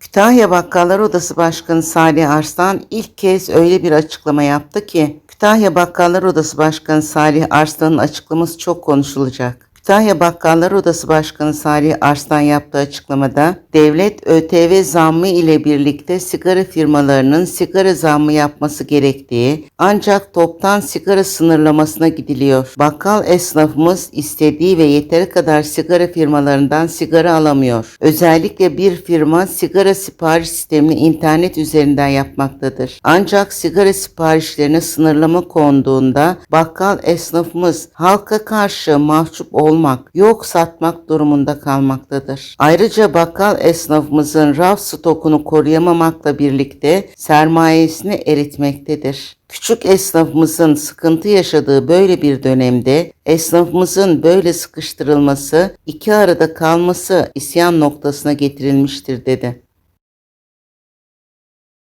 Kütahya Bakkallar Odası Başkanı Salih Arslan ilk kez öyle bir açıklama yaptı ki Kütahya Bakkallar Odası Başkanı Salih Arslan'ın açıklaması çok konuşulacak. Kütahya Bakkallar Odası Başkanı Salih Arslan yaptığı açıklamada devlet ÖTV zammı ile birlikte sigara firmalarının sigara zammı yapması gerektiği ancak toptan sigara sınırlamasına gidiliyor. Bakkal esnafımız istediği ve yeteri kadar sigara firmalarından sigara alamıyor. Özellikle bir firma sigara sipariş sistemini internet üzerinden yapmaktadır. Ancak sigara siparişlerine sınırlama konduğunda bakkal esnafımız halka karşı mahcup olmak, yok satmak durumunda kalmaktadır. Ayrıca bakkal esnafımızın raf stokunu koruyamamakla birlikte sermayesini eritmektedir. Küçük esnafımızın sıkıntı yaşadığı böyle bir dönemde esnafımızın böyle sıkıştırılması, iki arada kalması isyan noktasına getirilmiştir dedi.